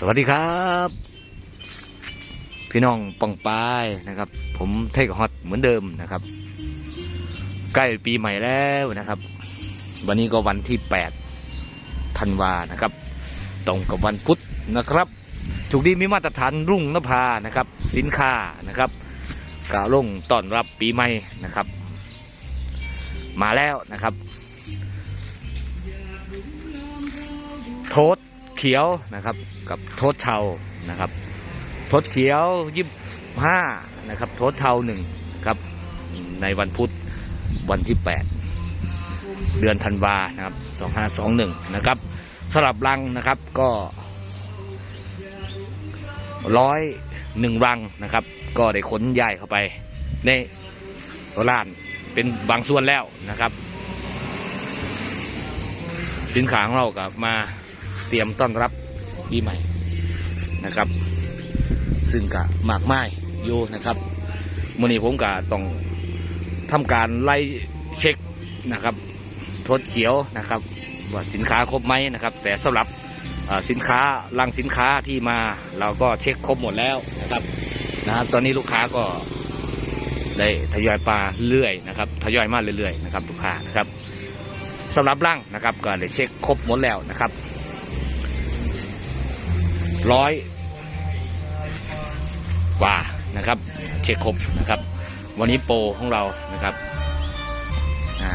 สวัสดีครับ พี่น้องปองปายนะครับ ผมเทคฮอตเหมือนเดิมนะครับ ใกล้ปีใหม่แล้วนะครับ วันนี้ก็วันที่8ธันวานะครับ ตรงกับวันพุธนะครับถูกดีมีมาตรฐานรุ่งนภานะครับ สินค้านะครับกล่าวลงต้อนรับปีใหม่นะครับ มาแล้วนะครับ โทษ เขียวนะครับ กับโทษเทานะครับโทษเขียวยี่ห้านะครับโทษเทาหนึ่งครับ ในวันพุธวันที่ 8 เดือนธันวานะครับ2521 นะครับสลับรังนะครับก็ร้อยหนึ่งรังนะครับ ก็ได้ขนย้ายเข้าไปในร้านเป็นบางส่วนแล้วนะครับ สินค้าของเรากับมา เตรียมต้อนรับปีใหม่นะครับ ซึ่งกะมากไม้อยู่นะครับมื่อนี้ผมกะต้องทำการไล่เช็คนะครับ ทดเขียวนะครับว่าสินค้าครบไหมนะครับ แต่สำหรับสินค้าลังสินค้าที่มาเราก็เช็คครบหมดแล้วนะครับนะครับ ตอนนี้ลูกค้าก็ได้ทยอยปลาเรื่อยนะครับทยอยมาเรื่อยๆนะครับลูกค้านะครับสำหรับร่างนะครับก็ได้เช็คครบหมดแล้วนะครับ ร้อยกว่านะครับ เช็คครบนะครับ วันนี้โปรของเรานะครับอ่า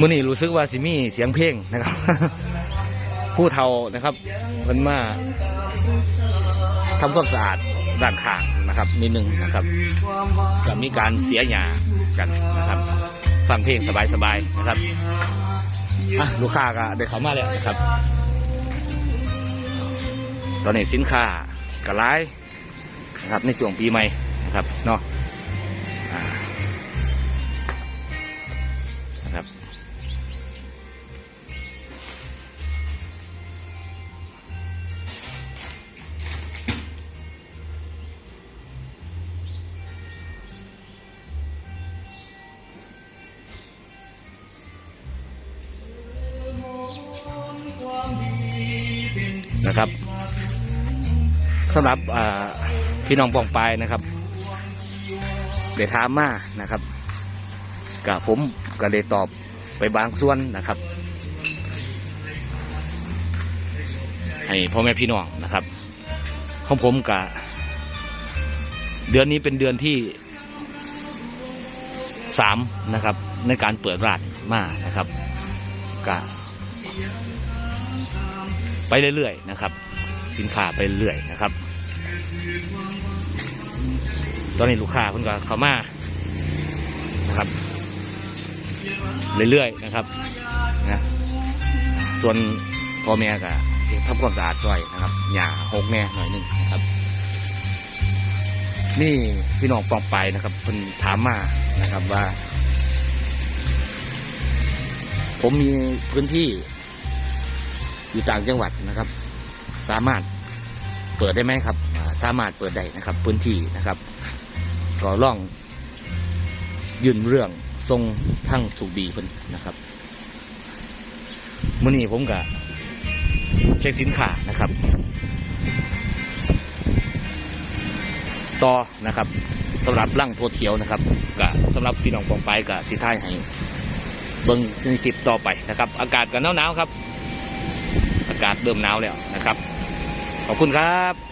มื่อนี้รู้สึกว่าสิมีเสียงเพลงนะครับ ผู้เฒ่านะครับเพิ่นมาทำความสะอาดด้านข้างนะครับ นิดนึงนะครับจะมีการเสียหยากันนะครับฟังเพลงสบายๆนะครับ อะลูกค้าก็ได้เข้ามาแล้วนะครับ ตอนนี้สินค้ากระไรนะครับในช่วงปีใหม่นะครับเนาะ นะครับสำหรับพี่น้องปองปายนะครับเดถามมานะครับกับผมก็เลยตอบไปบางส่วนนะครับ ให้พ่อแม่พี่น้องนะครับของผมกับเดือนนี้เป็นเดือนที่สามนะครับ ในการเปิดร้านมานะครับกะ ไปเรื่อยๆนะครับ สินค้าไปเรื่อยๆนะครับ ตอนนี้ลูกค้าเพิ่นก็เข้ามานะครับเรื่อยๆนะครับนะส่วนพ่อแม่ก็ทำความสะอาดซอยนะครับหย่าหกแม่หน่อยหนึงนะครับ นี่พี่น้องปองไปนะครับเพิ่นถามมานะครับว่า ผมมีพื้นที่ อยู่ต่างจังหวัดนะครับ สามารถเปิดได้ไหมครับ สามารถเปิดได้นะครับ พื้นที่นะครับ ก็ล่องยื่นเรื่องทรงทั้งถูกดีเพิ่นนะครับมื่อนี้ผมก็เช็คสินค้านะครับ ต่อนะครับสำหรับร่างโทษเขียวนะครับก็สำหรับพี่น้องปองไปกับสิท้ายให้เบิ้งคลิปต่อไปนะครับ อากาศก็หนาวๆครับากาศเริ่มหนาวแล้วนะครับ ขอบคุณครับ